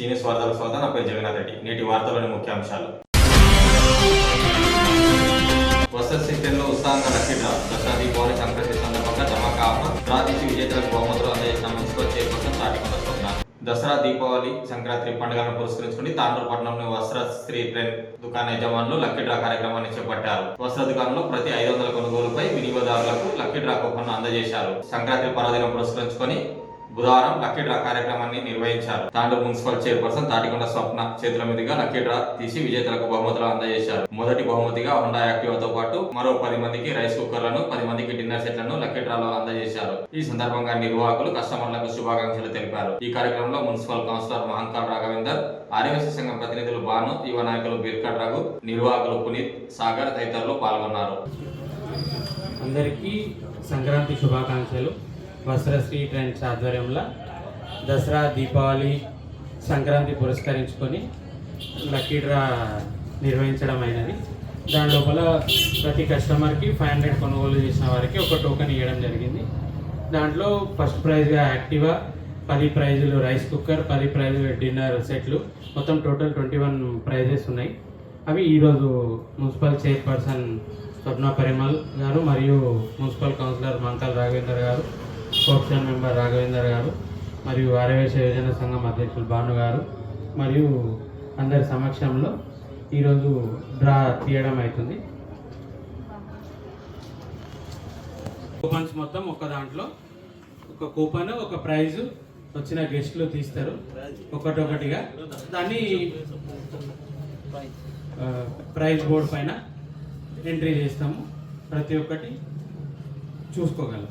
Seniors వార్తల స్వాగతం. నా పేరు జగన్నాథ్ రెడ్డి. నేటి వార్తలోని ముఖ్యాంశాలు వస్త్ర సిస్టంలో ఉత్సాహంగా లక్కీ డ్రా దశాది దీపావళి సంక్రాంతి సందర్భంగా ధమాకా ఆఫర్ డ్రా తీసి విజేతలకు బహుమతులు అందజేసిన మున్సిపల్ చైర్పర్సన్ తాటికొండ స్వప్న దసరా దీపావళి సంక్రాంతి పండుగను పురస్కరించుకుని తాండూరుపట్నంలోని వస్త్ర స్త్రీ ట్రెండ్ దుకాణ యజమానులు లక్కీ డ్రా కార్యక్రమాన్ని చేపట్టారు. వస్త్ర దుకాణంలో ప్రతి ఐదు వందల కొనుగోలుపై వినియోగదారులకు లక్కీ డ్రా కూపన్ను అందజేశారు. సంక్రాంతి పర్వదినం పురస్కరించుకొని బుధవారం లక్కీ డ్రా కార్యక్రమాన్ని నిర్వహించారు. తాండూరు మున్సిపల్ చైర్పర్సన్ తాటికొండ స్వప్న చేతుల మీదుగా లక్కీ డ్రా తీసి విజేతలకు బహుమతులు అందజేశారు. మొదటి బహుమతిగా హుండా యాక్టివాతో పాటు మరో పది మందికి రైస్ కుక్కర్లను పది మందికి డిన్నర్ సెట్లను లక్కీ డ్రాలో అందజేశారు. ఈ సందర్భంగా నిర్వాహకులు కస్టమర్లకు శుభాకాంక్షలు తెలిపారు. ఈ కార్యక్రమంలో మున్సిపల్ కౌన్సిలర్ మహంకాల్ రాఘవేందర్ ఆదివాసీ సంఘం ప్రతినిధులు భాను యువ నాయకులు బిర్కట్ రఘు నిర్వాహకులు పునీత్ సాగర్ తదితరులు పాల్గొన్నారు. అందరికీ సంక్రాంతి శుభాకాంక్షలు. వస్త్రశ్రీ ట్రెండ్స్ ఆధ్వర్యంలో దసరా దీపావళి సంక్రాంతి పురస్కరించుకొని లక్కీ డ్రా నిర్వహించడం అయినది దాని లోపల ప్రతి కస్టమర్కి ఫైవ్ హండ్రెడ్ కొనుగోలు చేసిన వారికి ఒక టోకెన్ ఇవ్వడం జరిగింది. దాంట్లో ఫస్ట్ ప్రైజ్గా యాక్టివా పది ప్రైజులు రైస్ కుక్కర్ పది ప్రైజులు డిన్నర్ సెట్లు మొత్తం టోటల్ ట్వంటీ వన్ ప్రైజెస్ ఉన్నాయి. అవి ఈరోజు మున్సిపల్ చైర్పర్సన్ స్వప్న పరిమల్ గారు మరియు మున్సిపల్ కౌన్సిలర్ మంకల్ రాఘవేందర్ గారు కోఆప్షన్ మెంబర్ రాఘవేందర్ గారు మరియు ఆరవేశ యోజన సంఘం అధ్యక్షులు భాను గారు మరియు అందరి సమక్షంలో ఈరోజు డ్రా తీయడం అవుతుంది. కూపన్స్ మొత్తం ఒక దాంట్లో ఒక కూపన్ ఒక ప్రైజ్ వచ్చిన గెస్ట్లు తీస్తారు ఒకటొకటిగా. దాన్ని ప్రైజ్ బోర్డ్ పైన ఎంట్రీ చేస్తాము. ప్రతి ఒక్కటి చూసుకోగలం.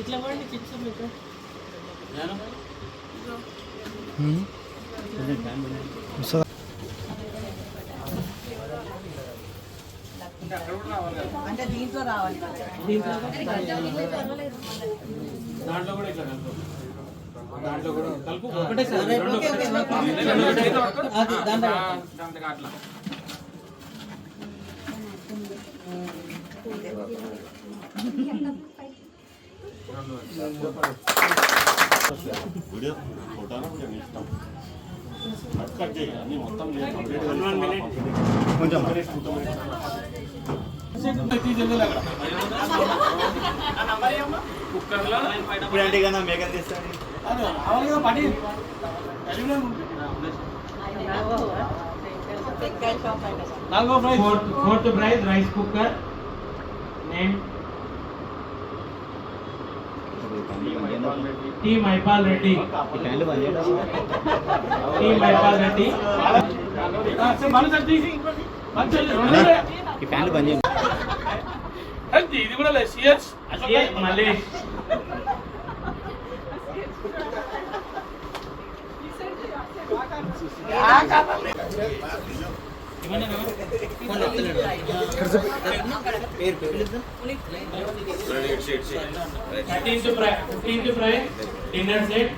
ఇట్లా వాడి చిప్స్ మీకు అంటే దీంట్లో రావాలి దాంట్లో కూడా ఇట్లా కలుపు దాంట్లో కూడా కలుపు ఒకటే సార్ రెండు ఓకే, ఓకే, ఒకటే. ఓకే. రెండు ఒకటే. అది దాంట్లో ఆ, దాంట్లో అట్లా వీడియో ఫోటోనా కొంచెం ఇష్టం కట్ కట్ చేయి అన్ని మొత్తం చేయి కంప్లీట్ One, one minute. కొంచెం కుక్కర్లో ఇప్పుడు అంటే కదా మేకన్ తీస్తాను టెక్కాయ షాప్ అంటే fourth fourth prize rice cooker name T Maipal Reddy T Maipal Reddy ఇది కూడా లేదు CS. Thirteenth prize fifteenth prize dinner set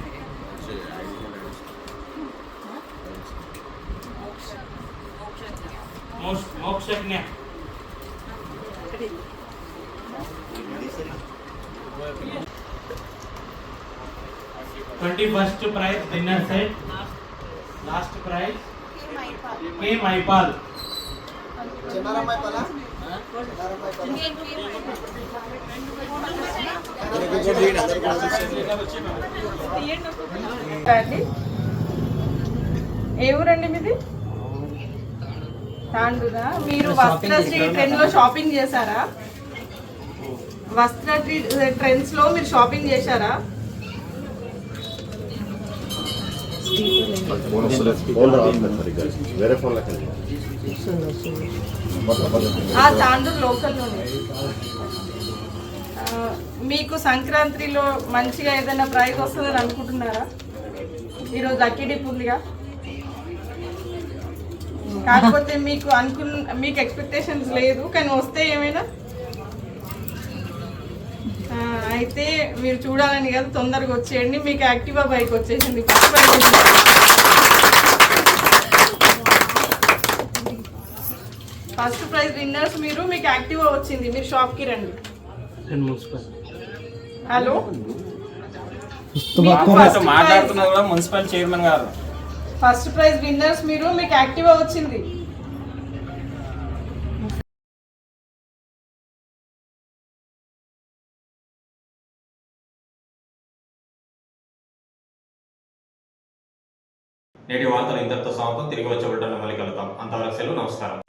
Moksha Mokshagna twenty first prize dinner set last prize K Maipal. అండి ఏ ఊరండి మీది? తాండూరా? మీరు వస్త్రశ్రీ ట్రెండ్లో షాపింగ్ చేశారా? వస్త్రశ్రీ ట్రెండ్స్లో మీరు షాపింగ్ చేశారా? ఫోన్ వస్తలేదు ఫోన్ రావట్లేదు సరిగ్గా వేరే ఫోన్ లెక్క తాండూరు లోకల్లోనే. మీకు సంక్రాంతిలో మంచిగా ఏదైనా ప్రైజ్ వస్తుందని అనుకుంటున్నారా? ఈరోజు లక్కీ డిప్ ఉందిగా కాకపోతే మీకు అనుకున్న మీకు ఎక్స్పెక్టేషన్స్ లేదు కానీ వస్తే ఏమైనా? అయితే మీరు చూడాలని కదా తొందరగా వచ్చేయండి. మీకు యాక్టివా బైక్ వచ్చేసింది. ఫస్ట్ ఫస్ట్ ప్రైజ్ విన్నర్స్ మీరు మీకు యాక్టివా వచ్చింది. మీరు షాప్కి రండి. హలో మాతో మాట్లాడుతున్నది కూడా మున్సిపల్ చైర్మన్ గారు. ఫస్ట్ ప్రైజ్ విన్నర్స్ మీరు మీకు యాక్టివా వచ్చింది. నేటి వార్తలు ఇంతటితో సమాప్తం. తిరిగి వచ్చే మళ్ళీ కలుద్దాం. అంతవరకు సెలవు నమస్కారం.